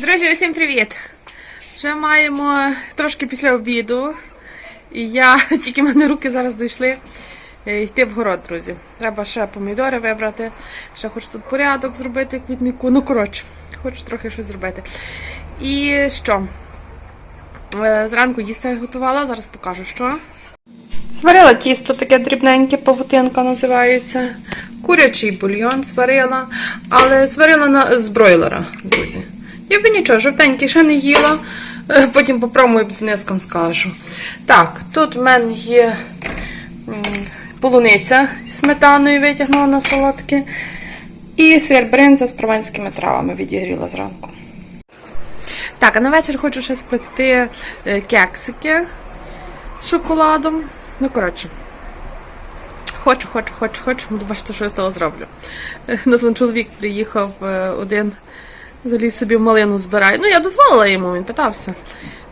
Друзі, усім привіт! Вже маємо трошки після обіду. І я тільки в мене руки зараз дійшли е, йти в город, друзі. Треба ще помідори вибрати, ще хочу тут порядок зробити квітнику. Ну, коротше, хочу трохи щось зробити. І що? Е, Зранку їсти готувала, зараз покажу, що. Сварила тісто, таке дрібненьке, павутинка називається. Курячий бульйон сварила, але сварила на, з бройлера, друзі. Я би нічого, жовтенький ще не їла, е, потім попробую з низком скажу. Так, тут в мене є полуниця зі сметаною витягнула на солодке. І сир бринза з прованськими травами відігріла зранку. Так, а на вечір хочу ще спекти е, кексики з шоколадом. Ну, коротше. Хочу, хочу, хочу, хочу. Буду бачити, що я з того зроблю. Е, Нас чоловік приїхав один, заліз собі в малину збирає. Ну, я дозволила йому, він питався.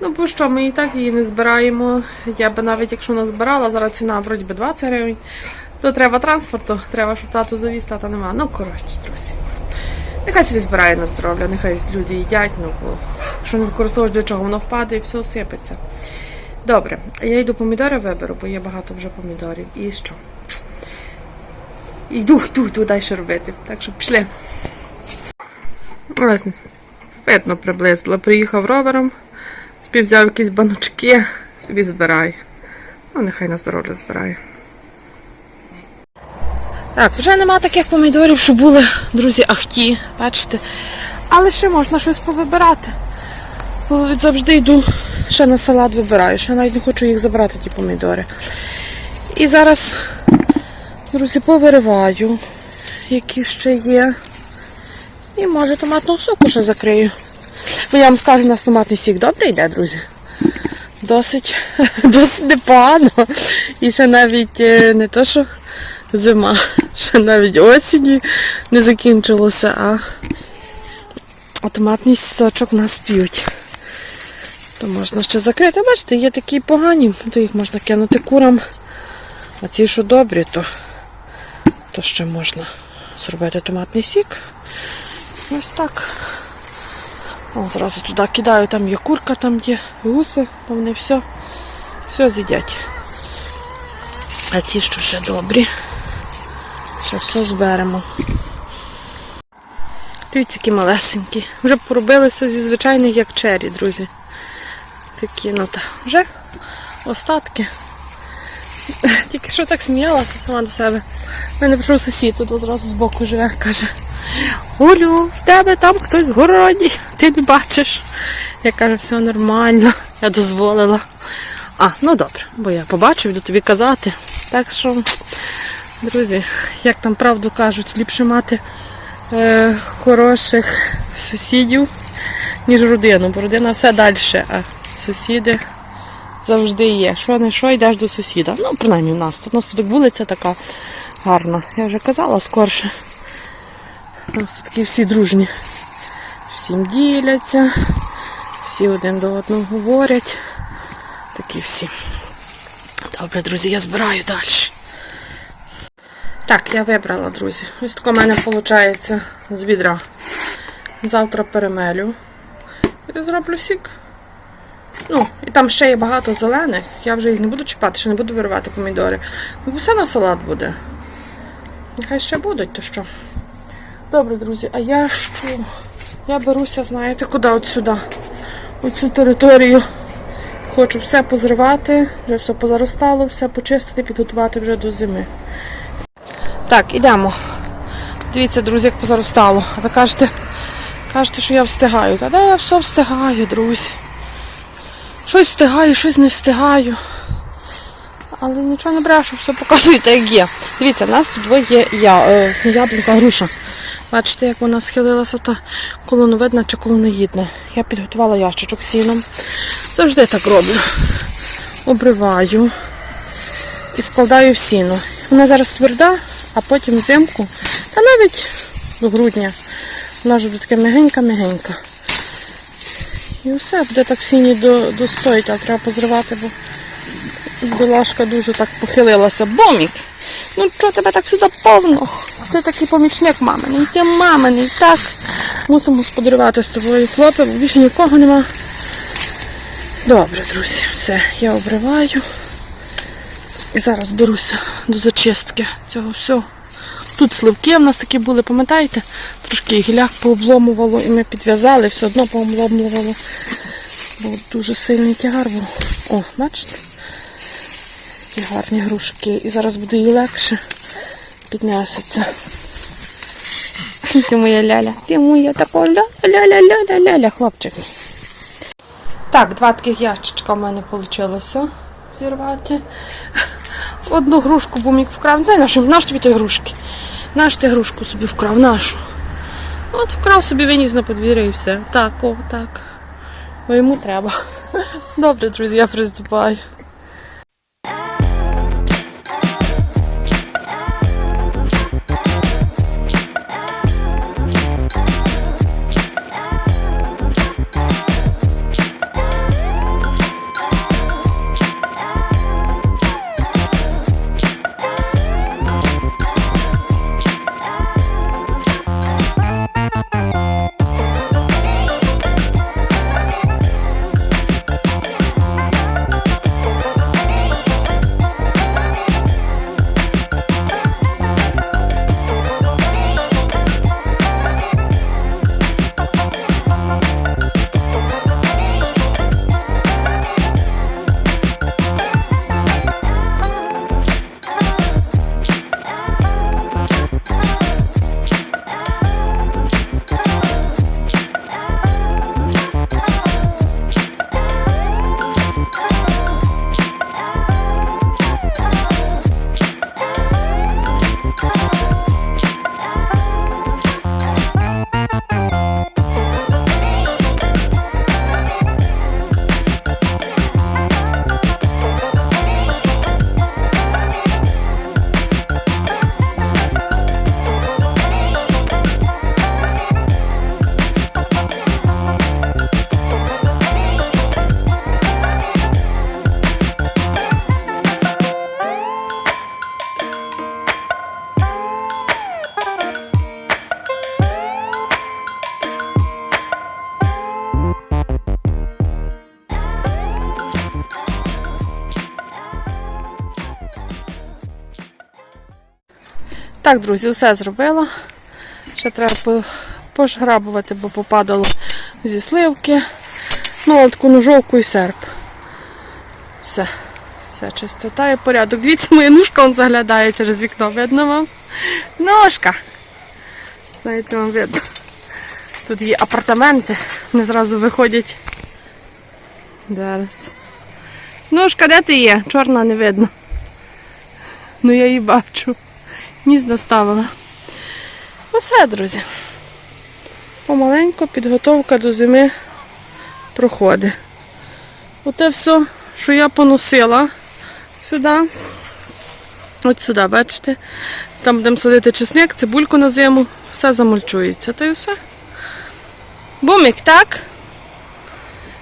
Ну, бо що, ми і так її не збираємо. Я би навіть якщо не збирала, зараз ціна вроді би 20 гривень, то треба транспорту, треба, щоб тату завіз, тата нема. Ну, коротше, друзі. Нехай собі збирає на здоров'я, нехай люди їдять, ну бо якщо не використовуєш для чого, воно впаде і все сипеться. Добре, я йду помідори виберу, бо є багато вже помідорів. І що? Йду, йду, йду далі робити. Так що пішли. Ось, видно приблизно. Приїхав ровером, собі взяв якісь баночки, собі збирай. Ну, нехай на здоров'я збирає. Так, вже нема таких помідорів, що були, друзі, ахті, бачите. Але ще можна щось повибирати. Бо завжди йду, ще на салат вибираю, ще навіть не хочу їх забрати, ті помідори. І зараз, друзі, повириваю, які ще є. І може томатного соку ще закрию. Бо я вам скажу, у нас томатний сік добре йде, друзі. Досить, досить непогано. І ще навіть е, не то, що зима, ще навіть осінь не закінчилося, а, а томатний сочок нас п'ють. То можна ще закрити. Бачите, є такі погані, то їх можна кинути курам. А ті, що добрі, то, то ще можна зробити томатний сік. Ось так. О, зразу туди кидаю, там є курка, там є гуси, то вони все, все з'їдять. А ці, що ще добрі, ще все зберемо. Дивіться, які малесенькі. Вже поробилися зі звичайних як чері, друзі. Такі, ну та вже остатки. Тільки що так сміялася сама до себе. У мене прийшов сусід, тут одразу збоку живе, каже, Олю, в тебе там хтось в городі, ти не бачиш. Я кажу, все нормально, я дозволила. А, ну добре, бо я побачив, буду тобі казати. Так що, друзі, як там правду кажуть, ліпше мати е, хороших сусідів, ніж родину, бо родина все далі, а сусіди завжди є. Що не що, йдеш до сусіда. Ну, принаймні в нас. тут. У нас тут вулиця така гарна. Я вже казала скорше. У нас тут такі всі дружні. Всім діляться, всі один до одного говорять. Такі всі. Добре, друзі, я збираю далі. Так, я вибрала, друзі. Ось таке в мене виходить з відра. Завтра перемелю. І зроблю сік. Ну, і там ще є багато зелених. Я вже їх не буду чіпати, ще не буду виривати помідори. Ну, все на салат буде. Нехай ще будуть, то що. Добре, друзі, а я що? Я беруся, знаєте, куди от сюди. Оцю територію. Хочу все позривати, вже все позаростало, все почистити, підготувати вже до зими. Так, ідемо. Дивіться, друзі, як позаростало. А ви кажете, кажете, що я встигаю. Та де я все встигаю, друзі. Щось встигаю, щось не встигаю. Але нічого не брешу, все показуєте, як є. Дивіться, в нас тут двоє я, е, яблука, груша. Бачите, як вона схилилася, та колоновидна чи колоноїдна. Я підготувала ящичок сіном. Завжди так роблю. Обриваю і складаю в сіно. Вона зараз тверда, а потім взимку, та навіть до грудня, вона вже буде така мягенька-мягенька. І все, буде так в сіні до, достоїть, але треба позривати, бо бідолашка дуже так похилилася. Бомік! Ну що тебе так сюди повно? Ти такий помічник маминий, ти маминий, так. Мусимо господарювати з тобою, хлопець, бо більше нікого нема. Добре, друзі, все, я обриваю. І зараз беруся до зачистки цього всього. Тут сливки в нас такі були, пам'ятаєте? Трошки гіляк пообломувало і ми підв'язали, все одно пообломувало. Бо дуже сильний тягар був. О, бачите? Які гарні грушки. І зараз буде їй легше піднесеться. Ти моя ляля. Ти моя така ля-ля-ля-ля-ля-ля, хлопчик. Так, два таких ящичка в мене вийшло зірвати. Одну грушку бумік вкрав. Нашу, наш тобі той грушки. Наш ти грушку собі вкрав, нашу. От вкрав собі виніс на подвір'я і все. Так, о, так. Бо йому треба. Добре, друзі, я приступаю. Так, друзі, все зробила. Ще треба пошграбувати, бо попадало зі сливки. Ну, таку ножовку і серп. Все. Все чистота і порядок. Дивіться, моя ножка он заглядає через вікно. Видно вам? Ножка. Знаєте, вам видно. Тут є апартаменти. Вони зразу виходять. Зараз. Ножка, де ти є? Чорна не видно. Ну я її бачу. Ніс доставила. Усе, друзі. Помаленько підготовка до зими проходить. Оте все, що я поносила сюди. От сюди, бачите? Там будемо садити чесник, цибульку на зиму, все замульчується. Та й все. Бумік, так?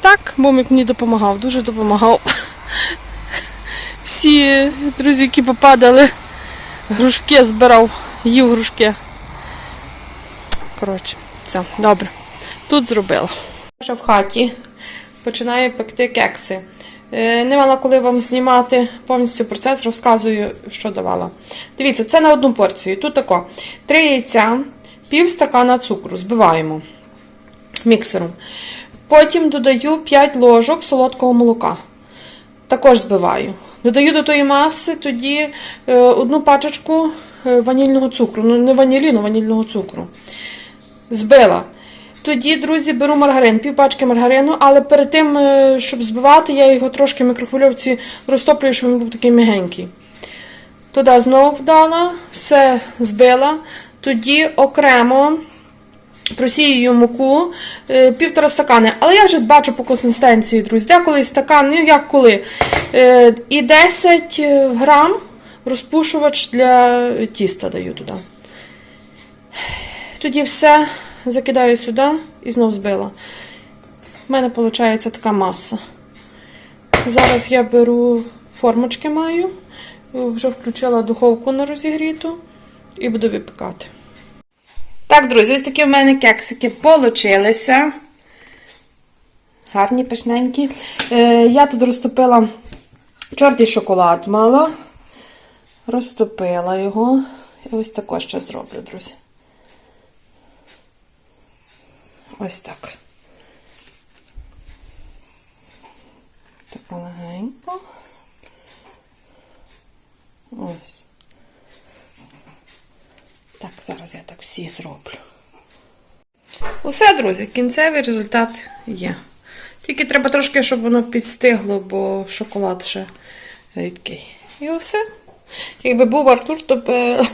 Так, Бумік мені допомагав, дуже допомагав. Всі друзі, які попадали, грушки збирав, їв грушки. Коротше, все, добре. Тут зробила. Вже в хаті починаю пекти кекси. Е, Не мала коли вам знімати повністю процес, розказую, що давала. Дивіться, це на одну порцію. Тут тако: три яйця, пів стакана цукру, збиваємо міксером. Потім додаю 5 ложок солодкого молока. Також збиваю. Додаю до тої маси тоді е, одну пачечку е, ванільного цукру. Ну, не ваніліну, ванільного цукру. Збила. Тоді, друзі, беру маргарин, пів пачки маргарину, але перед тим, е, щоб збивати, я його трошки в мікрохвильовці розтоплюю, щоб він був такий мягенький. Туди знову вдала, все збила. Тоді окремо просіюю муку е, півтора стакани. Але я вже бачу по консистенції, друзі. Деколи стакан, ну як коли. Е, І 10 грам розпушувач для тіста даю туди. Тоді все закидаю сюди і знов збила. У мене виходить така маса. Зараз я беру формочки маю, Вже включила духовку на розігріту і буду випікати. Так, друзі, ось такі в мене кексики получилися. Гарні, пишненькі. Е, я тут розтопила чорний шоколад мала. Розтопила його. І ось також ще зроблю, друзі. Ось так. Так легенько. Ось. Так, зараз я так всі зроблю. Усе, друзі, кінцевий результат є. Тільки треба трошки, щоб воно підстигло, бо шоколад ще рідкий. І все. Якби був Артур, то б е,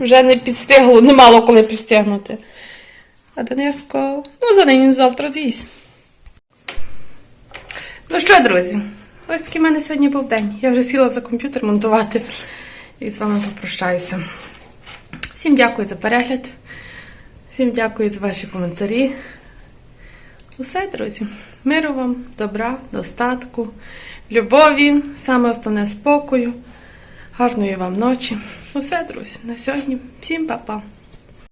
вже не підстигло, не мало коли підстигнути. А Дениско, ну за нині завтра з'їсть. Ну що, друзі, ось такий в мене сьогодні був день. Я вже сіла за комп'ютер монтувати і з вами попрощаюся. Всім дякую за перегляд. Всім дякую за ваші коментарі. Усе, друзі. Миру вам, добра, достатку, любові, саме основне спокою. Гарної вам ночі. Усе, друзі, на сьогодні. Всім па-па.